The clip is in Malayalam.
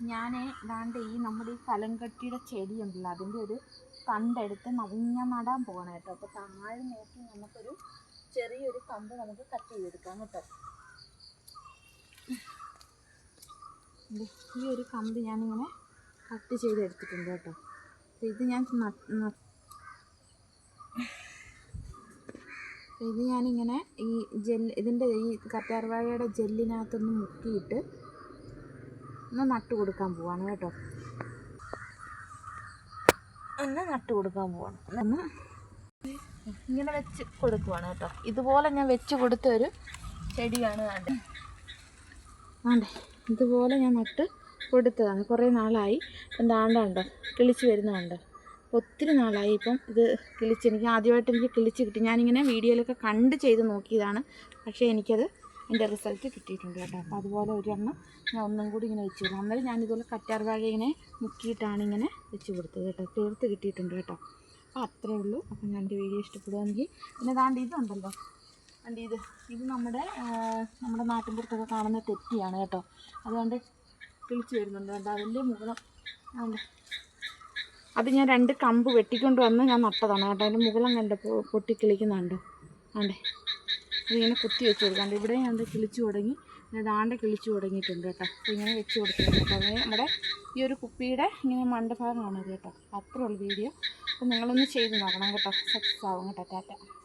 ഞാൻ ദാണ്ട് ഈ നമ്മുടെ ഈ കലങ്കട്ടിയുടെ ചെടിയുണ്ടല്ലോ അതിന്റെ ഒരു കണ്ടെടുത്ത് ഞാൻ നടാൻ പോകണം കേട്ടോ. അപ്പോൾ താഴെ നോക്കി നമുക്കൊരു ചെറിയൊരു കമ്പ് നമുക്ക് കട്ട് ചെയ്തെടുക്കാം കേട്ടോ. ഈ ഒരു കമ്പ് ഞാനിങ്ങനെ കട്ട് ചെയ്തെടുത്തിട്ടുണ്ട് കേട്ടോ. അപ്പോൾ ഇത് ഞാൻ ഇത് ഞാനിങ്ങനെ ഈ ജെല്ല് ഇതിന്റെ ഈ കറ്റാർവാഴയുടെ ജെല്ലിനകത്തൊന്ന് മുക്കിയിട്ട് ഒന്ന് നട്ട് കൊടുക്കാൻ പോവാണ് കേട്ടോ. ഒന്ന് നട്ട് കൊടുക്കാൻ പോവാണ്. ഒന്ന് ഇങ്ങനെ വെച്ച് കൊടുക്കുവാണ് കേട്ടോ. ഇതുപോലെ ഞാൻ വെച്ച് കൊടുത്ത ഒരു ചെടിയാണ് വേണ്ടത്. വേണ്ടേ ഇതുപോലെ ഞാൻ നട്ട് കൊടുത്തതാണ്. കുറേ നാളായി. ഇപ്പം ദാണ്ടുണ്ടോ കിളിച്ച് വരുന്നുണ്ടോ ഒത്തിരി നാളായി ഇപ്പം ഇത് കിളിച്ച് എനിക്ക് ആദ്യമായിട്ട് എനിക്ക് കിളിച്ച് കിട്ടി. ഞാനിങ്ങനെ വീഡിയോയിലൊക്കെ കണ്ട് ചെയ്ത് നോക്കിയതാണ്. പക്ഷേ എനിക്കത് എന്റെ റിസൾട്ട് കിട്ടിയിട്ടുണ്ട് കേട്ടോ. അപ്പോൾ അതുപോലെ ഒരെണ്ണം ഞാൻ ഒന്നും കൂടി ഇങ്ങനെ വെച്ച് കൊടുക്കും അന്നേരം ഞാനിതുപോലെ കറ്റാർ വാഴ ഇങ്ങനെ മുക്കിയിട്ടാണ് ഇങ്ങനെ വെച്ച് കൊടുത്തത് കേട്ടോ. തീർത്ത് കിട്ടിയിട്ടുണ്ട് കേട്ടോ. അപ്പോൾ അത്രേ ഉള്ളൂ. അപ്പം ഞാൻ എന്റെ വീഡിയോ ഇഷ്ടപ്പെടുകയാണെങ്കിൽ പിന്നെ താണ്ട് ഇതുണ്ടല്ലോ. ആണ്ട് ഇത്. ഇത് നമ്മുടെ നമ്മുടെ നാട്ടിൻപുറത്തൊക്കെ കാണുന്ന തെറ്റിയാണ് കേട്ടോ. അതുകൊണ്ട് കിളിച്ച് വരുന്നുണ്ട് കേട്ടോ അതിന്റെ മുകളം ആണ്ട് അത് ഞാൻ രണ്ട് കമ്പ് വെട്ടിക്കൊണ്ട് വന്ന് ഞാൻ നട്ടതാണ് കേട്ടോ. അതിന്റെ മുകളം കണ്ടപ്പോൾ പൊട്ടി കിളിക്കുന്നുണ്ട് ആണ്ടേ അതിങ്ങനെ കുത്തി വെച്ച് കൊടുക്കാണ്ട് ഇവിടെ ഞാൻ കിളിച്ചു തുടങ്ങി. ദാണ്ട് കിളിച്ചു തുടങ്ങിയിട്ടുണ്ട് കേട്ടോ. അപ്പോൾ ഇങ്ങനെ വെച്ച് കൊടുത്തിട്ടുണ്ട്. കേട്ടോ അങ്ങനെ നമ്മുടെ ഈ ഒരു കുപ്പിയുടെ ഇങ്ങനെ മണ്ടഭാഗമാണ് കേട്ടോ. അത്രയുള്ള വീഡിയോ. അപ്പോൾ നിങ്ങളൊന്ന് ചെയ്ത് നോക്കണം കേട്ടോ. സക്സസ് ആവും കേട്ടോ. ടാറ്റ